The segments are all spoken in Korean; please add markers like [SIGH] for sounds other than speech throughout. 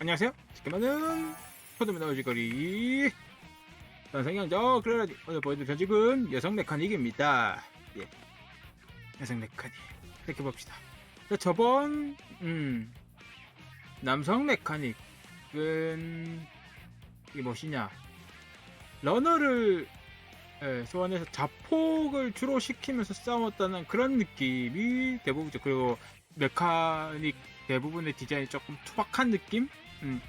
안녕하세요. 지금은 포드맨 어지거리 선생형저 그래라지 오늘 보여드릴 전직은 여성 메카닉입니다. 예, 여성 메카닉 이렇게 봅시다. 자, 저번 음 남성 메카닉은 이게 무엇이냐 러너를 예, 소환해서 자폭을 주로 시키면서 싸웠다는 그런 느낌이 대부분이죠. 그리고 메카닉 대부분의 디자인이 조금 투박한 느낌? 음.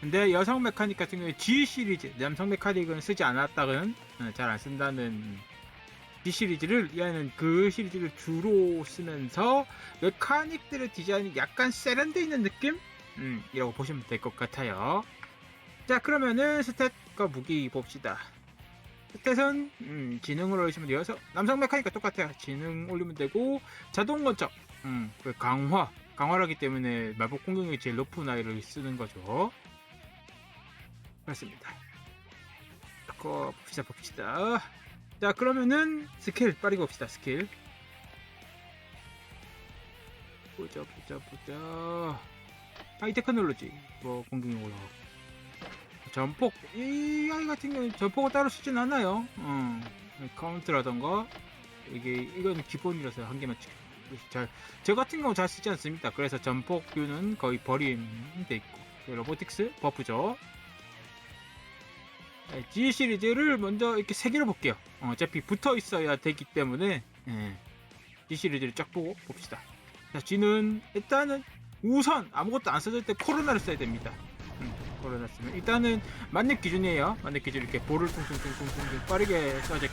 근데 여성 메카닉 같은 경우에 G 시리즈, 남성 메카닉은 쓰지 않았다는, 잘 안 쓴다는 G 시리즈를, 얘는 그 시리즈를 주로 쓰면서 메카닉들의 디자인이 약간 세련돼 있는 느낌? 음, 이라고 보시면 될 것 같아요. 자, 그러면은 스탯과 무기 봅시다. 스탯은, 음, 지능을 올리시면 되어서, 남성 메카닉과 똑같아요. 지능 올리면 되고, 자동 건적, 음, 그 강화, 강화하기 때문에 마법 공격력이 제일 높은 아이를 쓰는 거죠. 그렇습니다. 그거 봅시다, 봅시다. 자, 그러면은 스킬 빠르게 봅시다, 스킬. 보자, 보자, 보자. 하이 테크놀로지, 뭐 공격력 올라가고. 전폭, 이 아이 같은 경우는 전폭을 따로 쓰진 않아요. 어, 카운트라던가, 이게, 이건 기본이라서 한 개만 찍 잘, 저 같은 경우 잘 쓰지 않습니다. 그래서 전폭뷰는 거의 버림돼 있고, 로보틱스 버프죠. 네, G 시리즈를 먼저 이렇게 세 개로 볼게요. 어, 차피 붙어 있어야 되기 때문에, 예, G 시리즈를 쫙 보고 봅시다. 자, G는 일단은 우선 아무것도 안 써질 때 코로나를 써야 됩니다. 음, 코로나 쓰면. 일단은 만렙 기준이에요. 만렙 기준 이렇게 볼을 퉁퉁퉁퉁퉁 빠르게 쏴제게.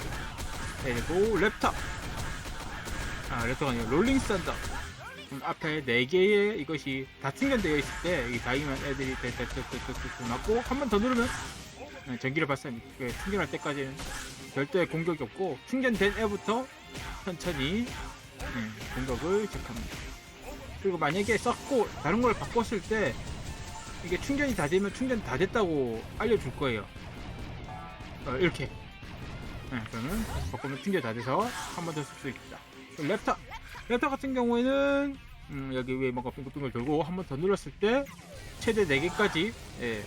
그리고 랩탑. 아, 랩탑가 아니라 롤링 썬더. 음, 앞에 4개의 이것이 다 충전되어 있을 때, 이 다이만 애들이 떼떼떼떼떼떼 맞고, 한 번 더 누르면, 네, 전기를 발사합니다. 그 충전할 때까지는 별도의 공격이 없고, 충전된 애부터 천천히, 네, 공격을 시작합니다. 그리고 만약에 썼고, 다른 걸 바꿨을 때, 이게 충전이 다 되면 충전 다 됐다고 알려줄 거예요. 어, 이렇게. 네, 그러면 바꾸면 충전 다 돼서 한 번 더 쓸 수 있다. 랩탑! 랩탑 같은 경우에는 음, 여기 위에 뭔가 빙글빙글 돌고 한 번 더 눌렀을 때 최대 4개까지 예.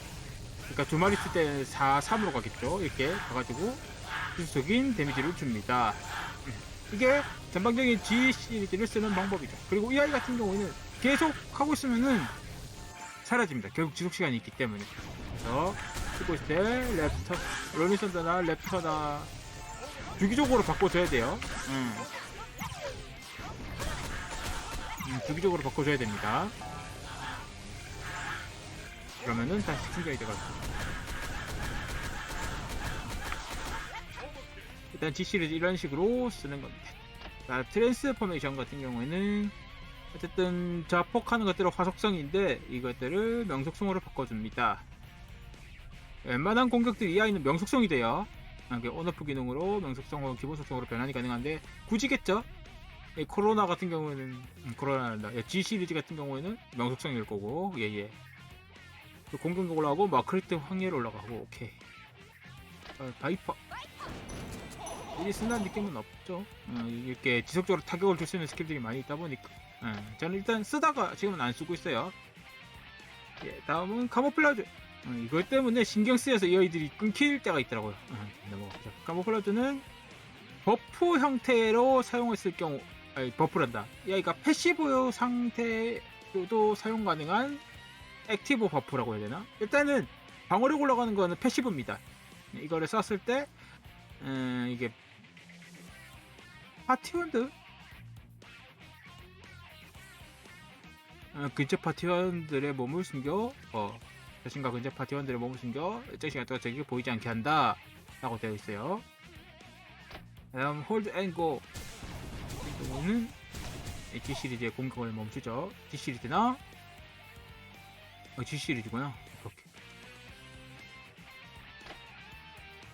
그러니까 두 마리 쓸때 4, 3으로 가겠죠. 이렇게 가가지고 지속적인 데미지를 줍니다. 음, 이게 전방적인 G 시리즈를 쓰는 방법이죠. 그리고 이 아이 같은 경우에는 계속 하고 있으면은 사라집니다. 결국 지속 시간이 있기 때문에. 그래서 쓰고 있을 때 랩터, 로니선더나 랩터나 주기적으로 바꿔줘야 돼요. 음. 음, 주기적으로 바꿔줘야 됩니다. 그러면은 다시 충전이 돼가지고. 일단 G 시리즈 이런 식으로 쓰는 겁니다. 자, 트랜스포메이션 같은 경우에는 어쨌든 자폭하는 것들은 화속성인데 이것들을 명속성으로 바꿔줍니다. 웬만한 공격들이 이 아이는 명속성이 돼요. 이렇게 온오프 기능으로 명속성으로 기본 속성으로 변환이 가능한데 굳이겠죠? 이 코로나 같은 경우에는 음, 코로나란다. 예, G 시리즈 같은 경우에는 명속성일 거고 예예. 공격력 올라가고 마크리트 확률 올라가고 오케이. 어, 바이퍼. 이게 쓴다는 느낌은 없죠. 어, 이렇게 지속적으로 타격을 줄 수 있는 스킬들이 많이 있다 보니까. 어, 저는 일단 쓰다가 지금은 안 쓰고 있어요. 예, 다음은 카모플라즈. 어, 이것 때문에 신경 쓰여서 이 아이들이 끊길 때가 있더라고요. 어, 넘어가죠. 카모플라즈는 버프 형태로 사용했을 경우, 아니, 버프란다. 이 아이가 패시브 상태로도 사용 가능한 액티브 버프라고 해야 되나? 일단은 방어력 올라가는 거는 패시브입니다. 이거를 썼을 때, 음, 이게 파티원들 어, 근처 파티원들의 몸을 숨겨 어, 자신과 근처 파티원들의 몸을 숨겨 시간 동안 적에게 보이지 않게 한다 라고 되어 있어요 다음 홀드 앤고 이 경우는 G 시리즈의 공격을 멈추죠. G 시리즈나 어, G 시리즈구나. 오케이.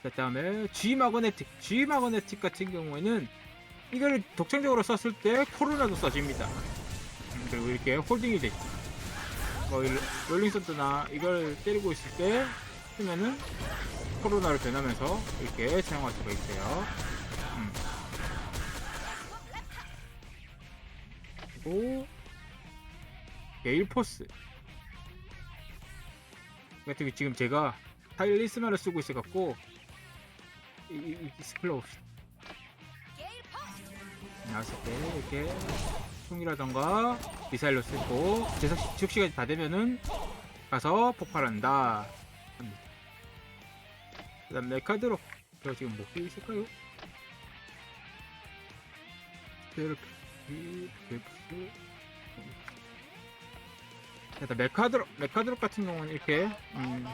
그 다음에 G 마그네틱. G 마그네틱 같은 경우에는 이걸 독창적으로 썼을 때 코로나도 써집니다. 음, 그리고 이렇게 홀딩이 되죠. 뭐 롤링서드나 이걸 때리고 있을 때 쓰면은 코로나를 변하면서 이렇게 사용할 수가 있어요. 음. 그리고 게일포스 같은 경우 지금 제가 타일리스만을 쓰고 있어갖고 이, 이, 이 스플러 봅시다 나왔을 때 이렇게 총이라던가 미사일로 쓰고 제작 시간이 다 되면은 가서 폭발한다 합니다. 그 다음 메카드로 저 지금 못 끼고 있을까요? 이렇게 웹스 일단 메카드롭 메카드롭 같은 경우는 이렇게 음,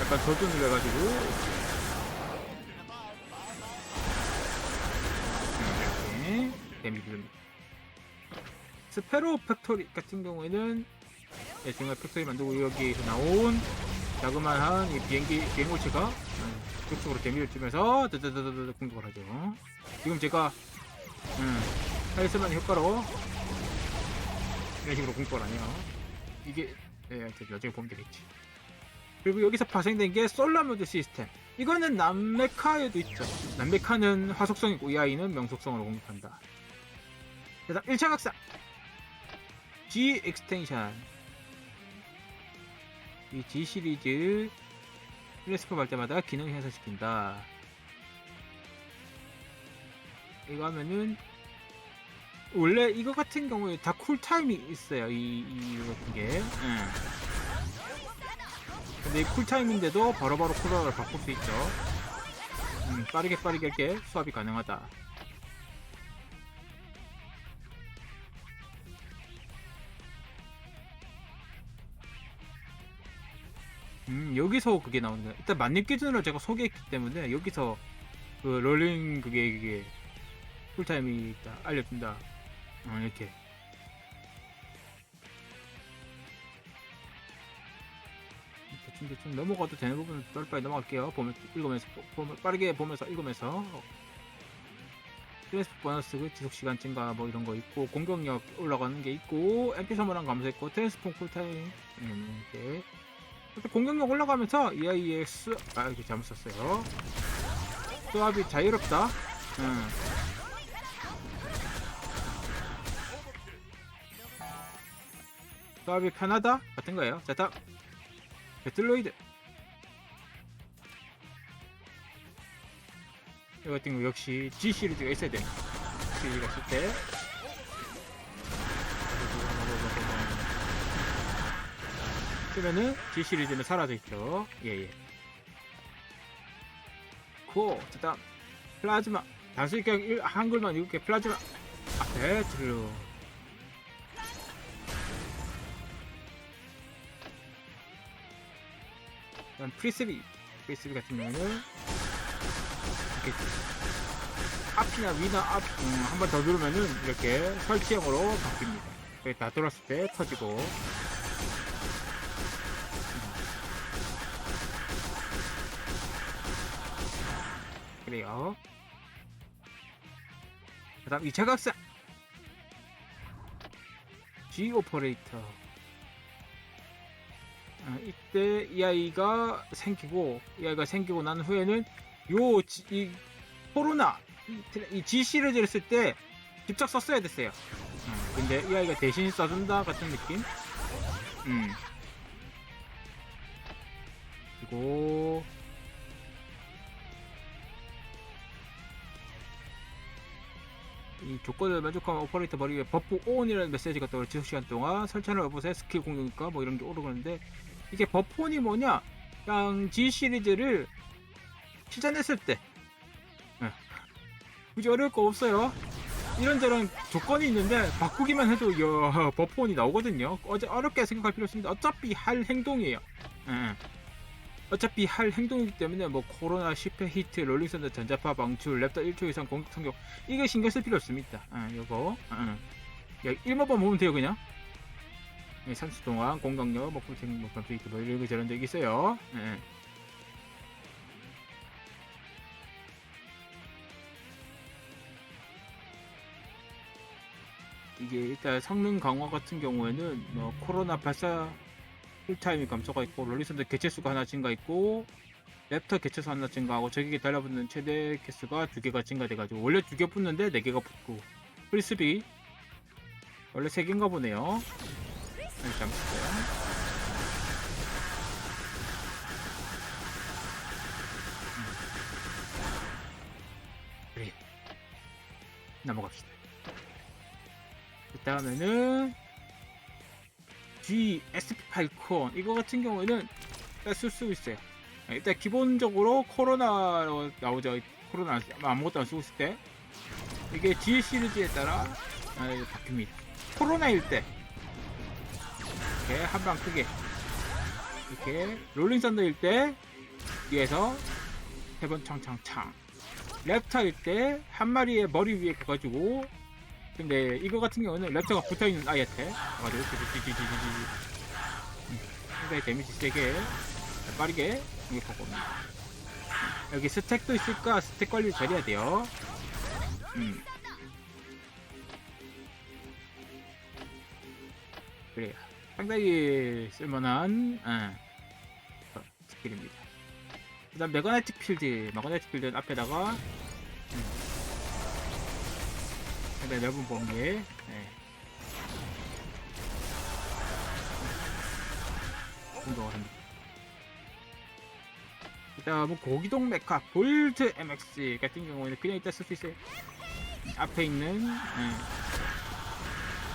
약간 조준을 해가지고 음, 이렇게 데미지를. 스페로 팩토리 같은 경우에는 예, 정말 팩토리 만들고 여기에서 나온 자그마한 이 비행기 비행물체가 음, 쪽쪽으로 데미지를 주면서 드드드드드 공격을 하죠. 지금 제가 음, 타이스만 효과로 이런 식으로 공격을 하네요. 이게 예, 하여튼 나중에 보면 되겠지. 그리고 여기서 파생된 게 솔라모드 시스템. 이거는 남메카에도 있죠. 남메카는 화속성이고 이 아이는 명속성으로 공격한다. 그다음 1차 각사 G 익스텐션 이 G 시리즈 플래스프 할 때마다 기능 행사시킨다. 이거 하면은 원래 이거 같은 경우에 다 쿨타임이 있어요. 이, 이 같은 게. 예. 근데 이 쿨타임인데도 바로바로 쿨러를 바꿀 수 있죠. 음, 빠르게 빠르게 이렇게 수압이 가능하다. 음, 여기서 그게 나오는 거야. 일단 만렙 기준으로 제가 소개했기 때문에 여기서 그 롤링 그게 그게 쿨타임이 있다 알려준다. 어, 이렇게. 대충 대충 넘어가도 되는 부분은 빨리빨리 넘어갈게요. 보면 읽으면서 보면, 빠르게 보면서 읽으면서 트랜스포 보너스 그 지속 시간 증가 뭐 이런 거 있고 공격력 올라가는 게 있고 MP 소모량 감소 있고 트랜스포 쿨타임 음, 이렇게 공격력 올라가면서 EIS 아 이게 잘못 썼어요. 수압이 자유롭다. 음. 수압이 편하다 같은 거예요. 자, 다음 배틀로이드. 이 같은 경우 역시 G 시리즈가 있어야 돼. 시리즈가 있을 때. 그러면은 G 시리즈는 사라져 있죠. 예 예. 코, 그다음 플라즈마. 단순히 그냥 일- 한글만 읽을게 플라즈마. 아, 배틀로. 그다음 프리스비 프리스비 같은 경우는 이렇게 앞이나 위나 앞한번 더 누르면은 이렇게 설치형으로 바뀝니다. 다 돌았을 때 터지고 그래요. 그 다음 2차 각사 G 오퍼레이터 아, 이때 이 아이가 생기고 이 아이가 생기고 난 후에는 요 이 코로나 이, G 시리즈를 쓸 때 직접 썼어야 됐어요. 음, 근데 이 아이가 대신 써준다 같은 느낌. 음. 그리고 이 조건을 만족하면 오퍼레이터 위에 버프 ON이라는 메시지가 떠올 지속 시간 동안 설치하는 로봇의 스킬 공격과 뭐 이런 게 오르는데 이게 ON이 뭐냐? 그냥 G 시리즈를 실전했을 때 예. 굳이 어려울 거 없어요. 이런저런 조건이 있는데 바꾸기만 해도 야, 버프 ON이 나오거든요. 어제 어렵게 생각할 필요 없습니다. 어차피 할 행동이에요. 예. 어차피 할 행동이기 때문에 뭐 코로나 10회 히트, 롤링선더 전자파 방출, 랩터 1초 이상 공격 성격 이게 신경 쓸 필요 없습니다. 아, 여기 1번만 보면 돼요, 그냥. 예, 30초 동안 공격력, 먹고 생뭐 감수 있고 뭐 이런 거 저런 적 있어요. 예. 이게 일단 성능 강화 같은 경우에는 뭐 코로나 발사 풀타임이 감소가 있고 롤리선드 개체수가 하나 증가 있고 랩터 개체수 하나 증가하고 저기에 달라붙는 최대 개수가 두 개가 증가돼가지고 원래 두 개 붙는데 네 개가 붙고 프리스비 원래 세 개인가 보네요. 일단 볼게요. 그래. 넘어갑시다. 그 다음에는 G SP 팔콘 이거 같은 경우에는 쓸수 있어요. 네, 일단 기본적으로 코로나로 나오죠. 코로나 아무것도 안 쓰고 있을 때 이게 G 시리즈에 따라 아, 바뀝니다. 코로나일 때 이렇게 한 방 크게. 이렇게 롤링 썬더일 때 위에서 세 번 창창창. 랩터일 때 한 마리의 머리 위에 가가지고. 근데 이거 같은 경우는 랩터가 붙어있는 아이한테 가지고 찌찌찌찌찌찌 상당히 데미지 세게 빠르게 공격하고 옵니다. 여기 스택도 있을까 스택 관리를 잘해야 돼요. 음. 그래요 상당히 쓸만한 어, 어, 스킬입니다. 그 다음 메가네틱 필드 메가네틱 필드는 앞에다가 음, 상당히 넓은 범위에 네. 공격을 합니다. 그 다음은 고기동 메카 볼트 MX 같은 경우에는 그냥 이따 쓸수 있어요. 앞에 있는 예,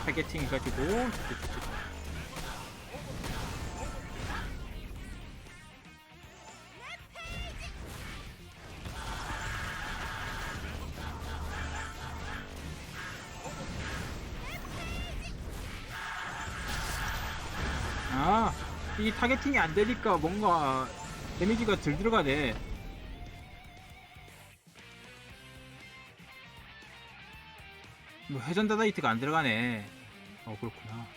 타겟팅 해가지고 타겟팅이 안 되니까 뭔가 데미지가 덜 들어가네. 뭐 회전 다다이트가 안 들어가네. 어 그렇구나.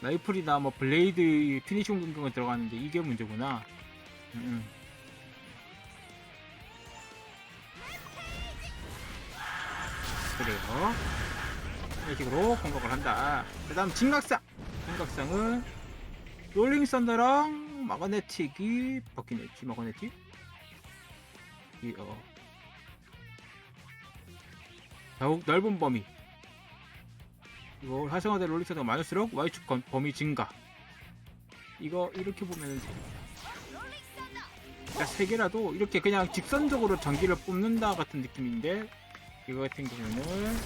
라이플이나 뭐 블레이드 피니싱 공격은 들어가는데 이게 문제구나. 음, 음. 그래요. 이런 식으로 공격을 한다. 그 다음 진각상. 진각상은 롤링 썬더랑 마그네틱이 바뀌네지? 마그네틱? 이 어. 더욱 넓은 범위. 이거 활성화된 롤링 썬더가 많을수록 Y축 건- 범위 증가. 이거 이렇게 보면은 그러니까 세 개라도 이렇게 그냥 직선적으로 전기를 뽑는다 같은 느낌인데 이거 같은 경우는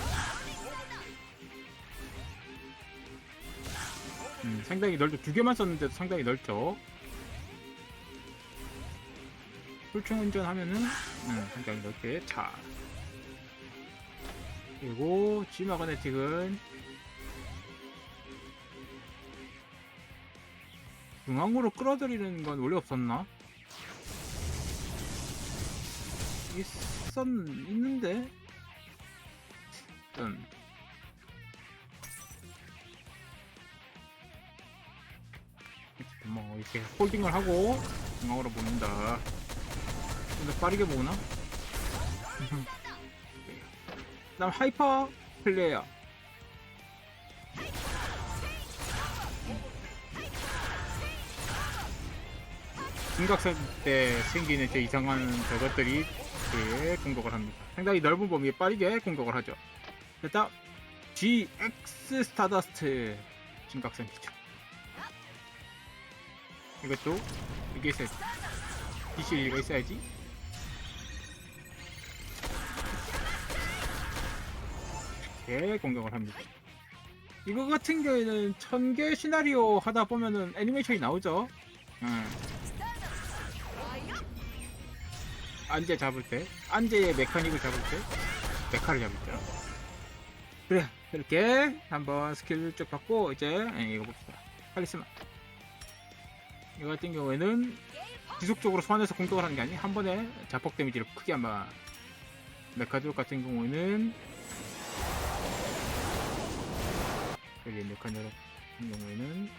음, 상당히 넓죠. 두 개만 썼는데도 상당히 넓죠. 풀총 운전하면은 음, 상당히 넓게 차. 그리고 G마그네틱은 중앙으로 끌어들이는 건 원래 없었나? 있었 있는데 음. 뭐 이렇게 홀딩을 하고 중앙으로 보낸다. 좀더 빠르게 보나? [LAUGHS] 그다음 하이퍼 플레이어. 중각선 때 생기는 제 이상한 저것들이 이렇게 공격을 합니다. 상당히 넓은 범위에 빠르게 공격을 하죠. 일단 GX 스타더스트 중각선이죠. 이것도 이게 있어야지. DC가 있어야지. 이렇게 공격을 합니다. 이거 같은 경우에는 천 개 시나리오 하다 보면은 애니메이션이 나오죠. 응. 안제 잡을 때 안제의 메카닉을 잡을 때 메카를 잡을 때. 그래 이렇게 한번 스킬 쭉 받고 이제 예, 이거 봅시다. 카리스마 이거 같은 경우에는 지속적으로 소환해서 공격을 하는 게 아니 한 번에 자폭 데미지를 크게 한번 메카드롭 같은 경우에는 여기 메카드롭 같은 경우에는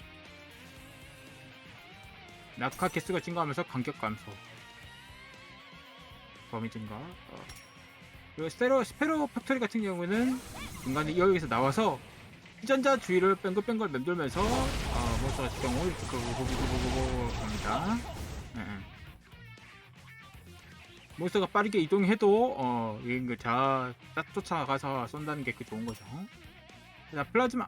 낙하 개수가 증가하면서 간격 감소 범위 증가 어. 그리고 스테로 스페로 팩토리 같은 경우에는 중간에 여기서 나와서 휘전자 주위를 뺑글뺑글 맴돌면서 어, 몬스터가 직경을 이렇게 고고고고고고 합니다. 몬스터가 빠르게 이동해도 어, 이게 자 쫓아가서 쏜다는 게 그 좋은 거죠. 자 플라즈마.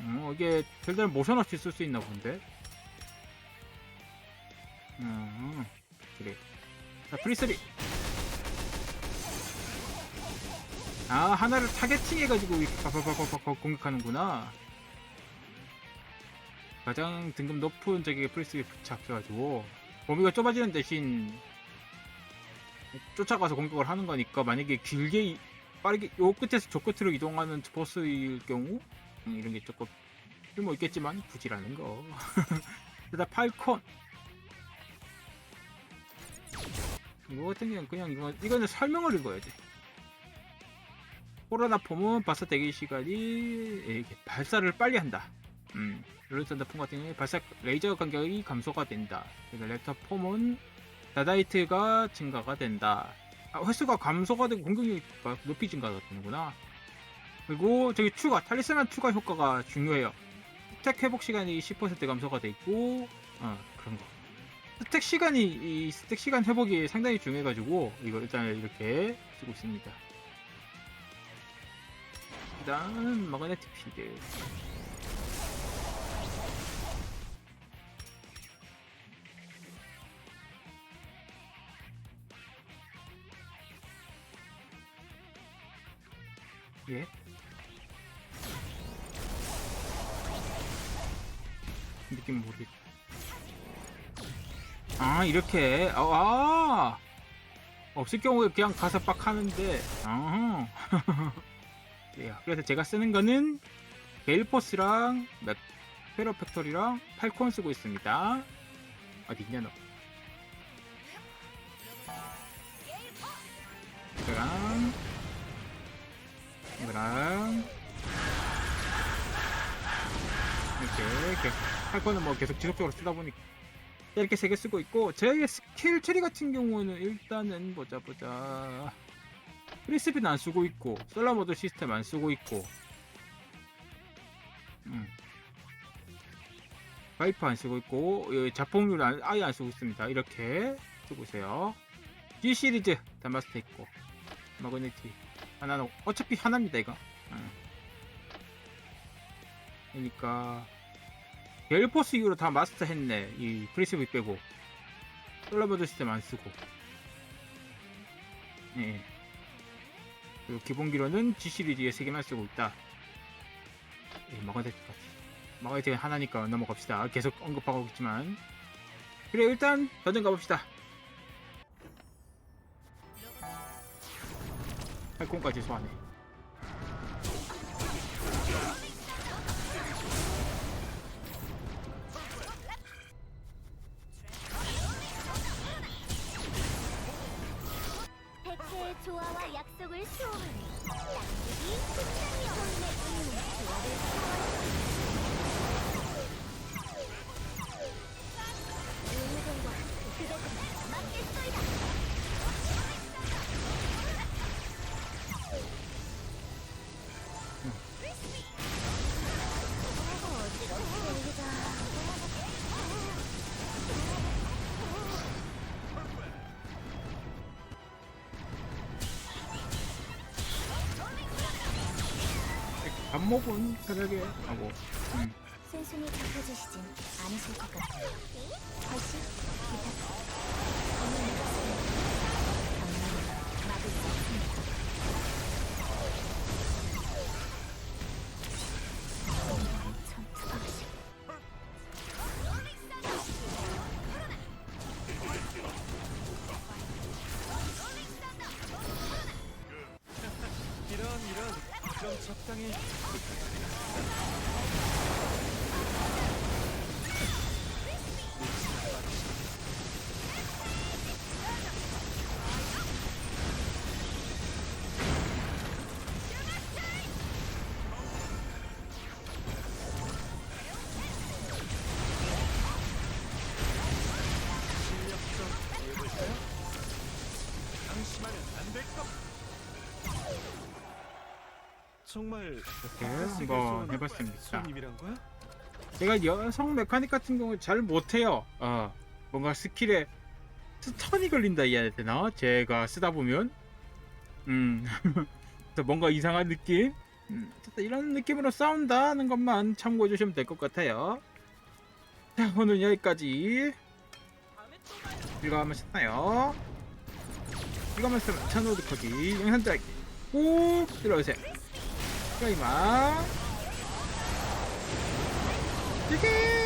어, 이게 별다른 모션 없이 쓸 수 있나 본데. 음, 그래. 자 프리스리. 아 하나를 타겟팅 해가지고 이렇게 파파파파파 공격하는구나. 가장 등급 높은 적에게 프리스에 붙잡혀가지고 범위가 좁아지는 대신 쫓아가서 공격을 하는 거니까 만약에 길게 이- 빠르게 요 끝에서 저 끝으로 이동하는 보스일 경우? 음, 이런 게 조금 쓸모 있겠지만 부지라는 거. [LAUGHS] 그다 팔콘. 이거 같은 경우는 그냥 이거 이거는 설명을 읽어야 돼 코로나 폼은 발사 대기 시간이 이렇게 발사를 빨리 한다. 음, 룰선더 폼 같은 경우에 발사 레이저 간격이 감소가 된다. 그리고 랩터 폼은 다다이트가 증가가 된다. 아, 횟수가 감소가 되고 공격력이 높이 증가가 되는구나. 그리고 저기 추가 탈리스만 추가 효과가 중요해요. 스택 회복 시간이 10% 감소가 돼 있고, 어 그런 거. 스택 시간이 이 스택 시간 회복이 상당히 중요해가지고 이거 일단 이렇게 쓰고 있습니다. 일단 마그네틱 필드 예? 느낌 모르겠 아 이렇게. 아, 아! 없을 경우에 그냥 가서 빡 하는데. 아 [LAUGHS] 예, 그래서 제가 쓰는 거는 벨포스랑 페로 팩토리랑 팔콘 쓰고 있습니다. 어디 있냐 너? 이거랑 이거랑 이렇게, 이렇게 팔콘은 뭐 계속 지속적으로 쓰다 보니까 이렇게 세 개 쓰고 있고 저의 스킬 처리 같은 경우는 일단은 보자 보자 프리스핀 안 쓰고 있고 솔라모드 시스템 안 쓰고 있고 음. 파이프 안 쓰고 있고 자폭률 안, 아예 안 쓰고 있습니다 이렇게 쓰고 있어요 G 시리즈 다마스터 있고 마그네티 하나는 어차피 하나입니다 이거 음. 그러니까 벨포스 이후로 다 마스터 했네 이 프리스핀 빼고 솔라모드 시스템 안 쓰고 예. 그리고 기본기로는 G 시리즈에 3개만 쓰고 있다. 예, 마가데트까지. 마가데트가 하나니까 넘어갑시다. 계속 언급하고 있지만. 그래, 일단 던전 가봅시다. 팔콘까지 소환해. 밥 먹은 편하게 하고. 음. 순순히 갚아주시진 않으실 것 같아요 다시 부탁 좀 적당히 정말 이렇게 헬스가 한번 해봤습니다. 손님이란 거야? 제가 여성 메카닉 같은 경우 잘 못해요. 어, 뭔가 스킬에 스턴이 걸린다 해야 되나? 제가 쓰다 보면, 음, [LAUGHS] 그래서 뭔가 이상한 느낌? 음, 어쨌든 이런 느낌으로 싸운다는 것만 참고해 주시면 될 것 같아요. 자, 오늘 여기까지. 즐거움하셨나요? 즐거움하셨다면 채널 구독하기, 영상 좋아하기, 꾹 들어오세요. 클라이마. 이게